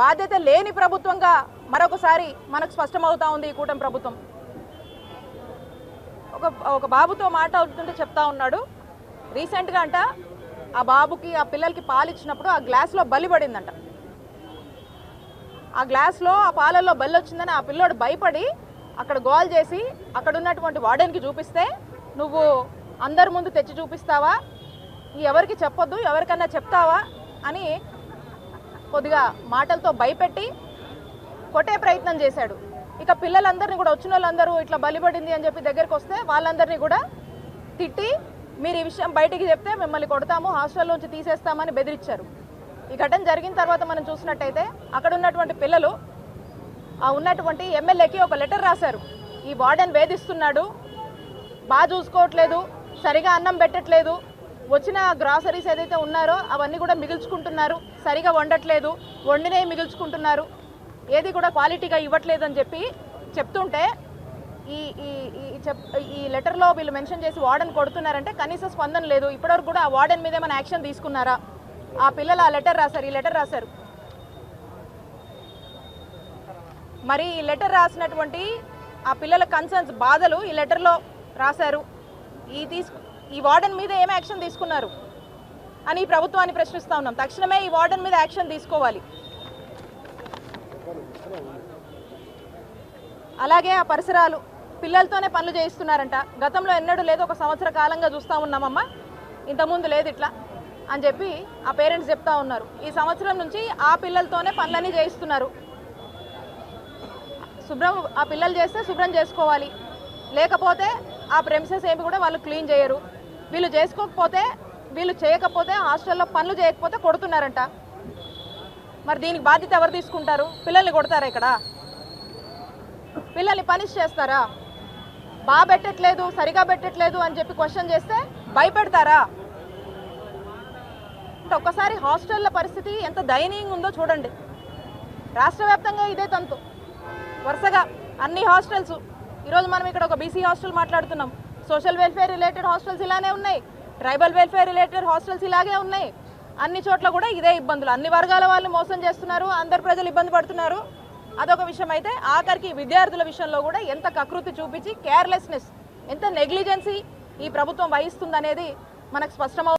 బాధ్యత లేని ప్రభుత్వంగా మరొకసారి మనకు స్పష్టమవుతా ఉంది ఈ కూటమి ప్రభుత్వం. ఒక ఒక బాబుతో మాట అవుతుంటే చెప్తా ఉన్నాడు. రీసెంట్గా అంట ఆ బాబుకి ఆ పిల్లలకి పాలు ఇచ్చినప్పుడు ఆ గ్లాస్లో బలి పడిందంట. ఆ గ్లాస్లో ఆ పాలల్లో బల్లి వచ్చిందని ఆ పిల్లోడు భయపడి అక్కడ గోల్ చేసి అక్కడ ఉన్నటువంటి వార్డెన్కి చూపిస్తే నువ్వు అందరి ముందు తెచ్చి చూపిస్తావా? ఎవరికి చెప్పొద్దు ఎవరికన్నా చెప్తావా? అని కొద్దిగా మాటలతో భయపెట్టి కొట్టే ప్రయత్నం చేశాడు. ఇక పిల్లలందరినీ కూడా వచ్చిన వాళ్ళందరూ ఇట్లా బలిపడింది అని చెప్పి దగ్గరికి వస్తే వాళ్ళందరినీ కూడా తిట్టి మీరు ఈ విషయం బయటికి చెప్తే మిమ్మల్ని కొడతాము హాస్టల్లోంచి తీసేస్తామని బెదిరించారు. ఈ ఘటన జరిగిన తర్వాత మనం చూసినట్టయితే అక్కడ ఉన్నటువంటి పిల్లలు ఆ ఉన్నటువంటి ఎమ్మెల్యేకి ఒక లెటర్ రాశారు. ఈ వార్డెన్ వేధిస్తున్నాడు బాగా చూసుకోవట్లేదు సరిగా అన్నం పెట్టట్లేదు వచ్చిన గ్రాసరీస్ ఏదైతే ఉన్నారో అవన్నీ కూడా మిగిల్చుకుంటున్నారు. సరిగా వండట్లేదు. వండినవి మిగిల్చుకుంటున్నారు. ఏది కూడా క్వాలిటీగా ఇవ్వట్లేదు అని చెప్పి చెప్తుంటే ఈ ఈ ఈ చెప్ ఈ లెటర్లో వీళ్ళు మెన్షన్ చేసి వార్డెన్ కొడుతున్నారంటే కనీస స్పందన లేదు. ఇప్పటివరకు కూడా ఆ వార్డెన్ మీద ఏమైనా యాక్షన్ తీసుకున్నారా? ఆ పిల్లలు ఆ లెటర్ రాశారు ఈ లెటర్ రాశారు. మరి ఈ లెటర్ రాసినటువంటి ఆ పిల్లల కన్సర్న్స్ బాధలు ఈ లెటర్లో రాశారు. ఈ తీసుకు ఈ వార్డెన్ మీద ఏం యాక్షన్ తీసుకున్నారు అని ఈ ప్రభుత్వాన్ని ప్రశ్నిస్తా ఉన్నాం. తక్షణమే ఈ వార్డెన్ మీద యాక్షన్ తీసుకోవాలి. అలాగే ఆ పరిసరాలు పిల్లలతోనే పనులు చేయిస్తున్నారంట. గతంలో ఎన్నడూ లేదు ఒక సంవత్సర కాలంగా చూస్తూ ఉన్నామమ్మా. ఇంతకుముందు లేదు ఇట్లా అని చెప్పి ఆ పేరెంట్స్ చెప్తా ఉన్నారు. ఈ సంవత్సరం నుంచి ఆ పిల్లలతోనే పనులన్నీ చేయిస్తున్నారు. శుభ్రం ఆ పిల్లలు చేస్తే శుభ్రం చేసుకోవాలి. లేకపోతే ఆ ప్రెమిసెస్ ఏమి కూడా వాళ్ళు క్లీన్ చేయరు. వీళ్ళు చేసుకోకపోతే వీళ్ళు చేయకపోతే హాస్టల్లో పనులు చేయకపోతే కొడుతున్నారంట. మరి దీనికి బాధ్యత ఎవరు తీసుకుంటారు? పిల్లల్ని కొడతారా ఇక్కడ? పిల్లల్ని పనిష్ చేస్తారా? బాగా పెట్టట్లేదు సరిగా పెట్టట్లేదు అని చెప్పి క్వశ్చన్ చేస్తే భయపెడతారా? అంటే ఒక్కసారి హాస్టల్ల పరిస్థితి ఎంత దయనీయంగా ఉందో చూడండి. రాష్ట్ర వ్యాప్తంగా ఇదే తంతు. వరుసగా అన్ని హాస్టల్స్. ఈరోజు మనం ఇక్కడ ఒక బీసీ హాస్టల్ మాట్లాడుతున్నాం. సోషల్ వెల్ఫేర్ రిలేటెడ్ హాస్టల్స్ ఇలానే ఉన్నాయి. ట్రైబల్ వెల్ఫేర్ రిలేటెడ్ హాస్టల్స్ ఇలాగే ఉన్నాయి. అన్ని చోట్ల కూడా ఇదే ఇబ్బందులు. అన్ని వర్గాల వాళ్ళు మోసం చేస్తున్నారు. అందరు ప్రజలు ఇబ్బంది పడుతున్నారు. అదొక విషయం అయితే ఆఖరికి విద్యార్థుల విషయంలో కూడా ఎంత కకృతి చూపించి కేర్లెస్నెస్ ఎంత నెగ్లిజెన్సీ ఈ ప్రభుత్వం వహిస్తుందనేది మనకు స్పష్టమవు